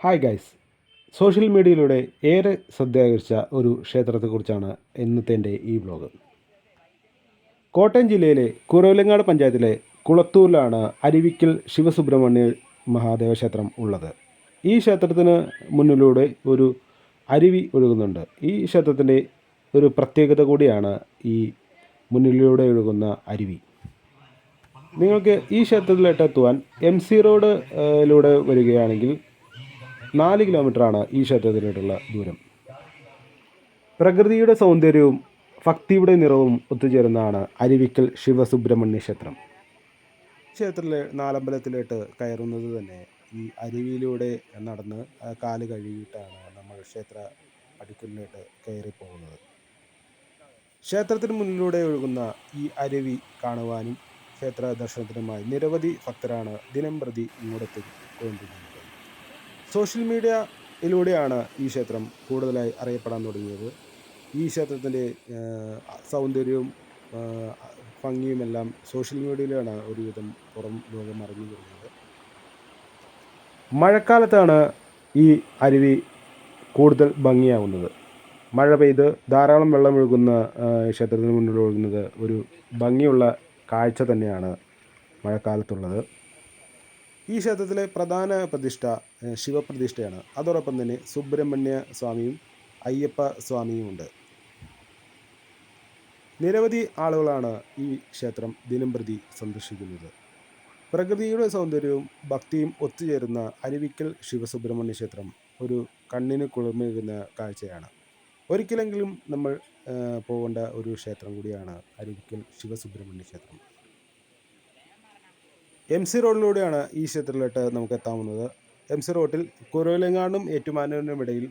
Hi guys social മീഡിയയിലൂടെ ഏറെ ശ്രദ്ധയാകർഷിച്ച ഒരു ക്ഷേത്രത്തെക്കുറിച്ചാണ് ഇന്നത്തെ എന്റെ ഈ വ്ലോഗ് കോട്ടയം ജില്ലയിലെ കുറവിലങ്ങാട് പഞ്ചായത്തിലെ കുളത്തൂരിലാണ് അരുവിക്കൽ ശിവസുബ്രഹ്മണ്യ മഹാദേവ ക്ഷേത്രം ഉള്ളത്. ഈ ക്ഷേത്രത്തിന് മുന്നിലൂടെ ഒരു അരുവി ഒഴുകുന്നുണ്ട്. ഈ ക്ഷേത്രത്തിന്റെ ഒരു പ്രത്യേകത കൂടിയാണ് ഈ മുന്നിലൂടെ ഒഴുകുന്ന അരുവി. നിങ്ങൾക്ക് ഈ ക്ഷേത്രത്തിലോട്ട് എത്തുവാൻ എം സി റോഡിലൂടെ വരികയാണെങ്കിൽ നാല് കിലോമീറ്ററാണ് ഈ ക്ഷേത്രത്തിലോട്ടുള്ള ദൂരം. പ്രകൃതിയുടെ സൗന്ദര്യവും ഭക്തിയുടെ നിറവും ഒത്തുചേരുന്നതാണ് അരുവിക്കൽ ശിവസുബ്രഹ്മണ്യ ക്ഷേത്രം. ക്ഷേത്രത്തിലെ നാലമ്പലത്തിലോട്ട് കയറുന്നത് തന്നെ ഈ അരുവിയിലൂടെ നടന്ന് കാൽ കഴുകിയിട്ടാണ് നമ്മൾ ക്ഷേത്ര അടുക്കലിലോട്ട് കയറിപ്പോകുന്നത്. ക്ഷേത്രത്തിന് മുന്നിലൂടെ ഒഴുകുന്ന ഈ അരുവി കാണുവാനും ക്ഷേത്ര ദർശനത്തിനുമായി നിരവധി ഭക്തരാണ് ദിനം പ്രതി ഇങ്ങോട്ടെത്തിക്കൊണ്ടിരിക്കുന്നത് സോഷ്യൽ മീഡിയയിലൂടെയാണ് ഈ ക്ഷേത്രം കൂടുതലായി അറിയപ്പെടാൻ തുടങ്ങിയത്. ഈ ക്ഷേത്രത്തിന്റെ സൗന്ദര്യവും ഭംഗിയുമെല്ലാം സോഷ്യൽ മീഡിയയിലാണ് ഒരുവിധം പുറം ലോകം അറിഞ്ഞു തുടങ്ങിയത്. മഴക്കാലത്താണ് ഈ അരുവി കൂടുതൽ ഭംഗിയാവുന്നത്. മഴ പെയ്ത് ധാരാളം വെള്ളം ഒഴുകുന്ന ആ, ക്ഷേത്രത്തിന് മുന്നിൽ ഒഴുകുന്നത് ഒരു ഭംഗിയുള്ള കാഴ്ച തന്നെയാണ് മഴക്കാലത്തുള്ളത്. ഈ ക്ഷേത്രത്തിലെ പ്രധാന പ്രതിഷ്ഠ ശിവപ്രതിഷ്ഠയാണ്. അതോടൊപ്പം തന്നെ സുബ്രഹ്മണ്യ സ്വാമിയും അയ്യപ്പ സ്വാമിയുമുണ്ട് നിരവധി ആളുകളാണ് ഈ ക്ഷേത്രം ദിനം പ്രതി സന്ദർശിക്കുന്നത്. പ്രകൃതിയുടെ സൗന്ദര്യവും ഭക്തിയും ഒത്തുചേരുന്ന അരുവിക്കൽ ശിവസുബ്രഹ്മണ്യ ക്ഷേത്രം ഒരു കണ്ണിന് കുളിർമേകുന്ന കാഴ്ചയാണ്. ഒരിക്കലെങ്കിലും നമ്മൾ പോകേണ്ട ഒരു ക്ഷേത്രം കൂടിയാണ് അരുവിക്കൽ ശിവസുബ്രഹ്മണ്യ ക്ഷേത്രം. എം സി റോഡിലൂടെയാണ് ഈ ക്ഷേത്രത്തിലോട്ട് നമുക്ക് എത്താവുന്നത്. എം സി റോഡിൽ കുരുവിലങ്ങാടും ഏറ്റുമാനൂരിനും ഇടയിൽ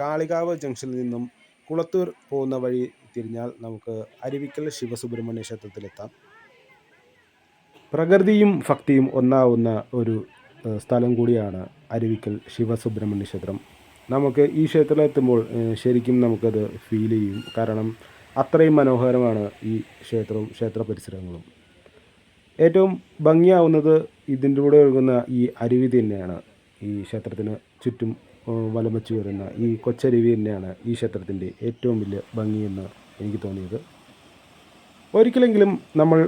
കാളികാവ് ജംഗ്ഷനിൽ നിന്നും കുളത്തൂർ പോകുന്ന വഴി തിരിഞ്ഞാൽ നമുക്ക് അരുവിക്കൽ ശിവസുബ്രഹ്മണ്യ ക്ഷേത്രത്തിലെത്താം. പ്രകൃതിയും ഭക്തിയും ഒന്നാവുന്ന ഒരു സ്ഥലം കൂടിയാണ് അരുവിക്കൽ ശിവസുബ്രഹ്മണ്യ ക്ഷേത്രം. നമുക്ക് ഈ ക്ഷേത്രത്തിലെത്തുമ്പോൾ ശരിക്കും നമുക്കത് ഫീൽ ചെയ്യും. കാരണം അത്രയും മനോഹരമാണ് ഈ ക്ഷേത്രവും ക്ഷേത്ര പരിസരങ്ങളും. ഏറ്റവും ഭംഗിയാവുന്നത് ഇതിന്റെ കൂടെ ഒഴുകുന്ന ഈ അരുവി തന്നെയാണ്. ഈ ക്ഷേത്രത്തിന് ചുറ്റും വലം വെച്ച് വരുന്ന ഈ കൊച്ചരുവി തന്നെയാണ് ഈ ക്ഷേത്രത്തിന്റെ ഏറ്റവും വലിയ ഭംഗിയെന്ന് എനിക്ക് തോന്നിയത്. ഒരിക്കലെങ്കിലും നമ്മൾ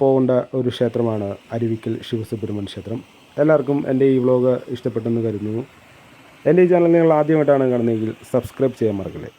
പോകേണ്ട ഒരു ക്ഷേത്രമാണ് അരുവിക്കൽ ശിവസുബ്രഹ്മണ്യ ക്ഷേത്രം. എല്ലാവർക്കും എന്റെ ഈ വ്ലോഗ് ഇഷ്ടപ്പെട്ടെന്ന് കരുതുന്നു. എന്റെ ഈ ചാനൽ നിങ്ങൾ ആദ്യമായിട്ടാണ് കാണുന്നതെങ്കിൽ സബ്സ്ക്രൈബ് ചെയ്യാൻ മറക്കല്ലേ.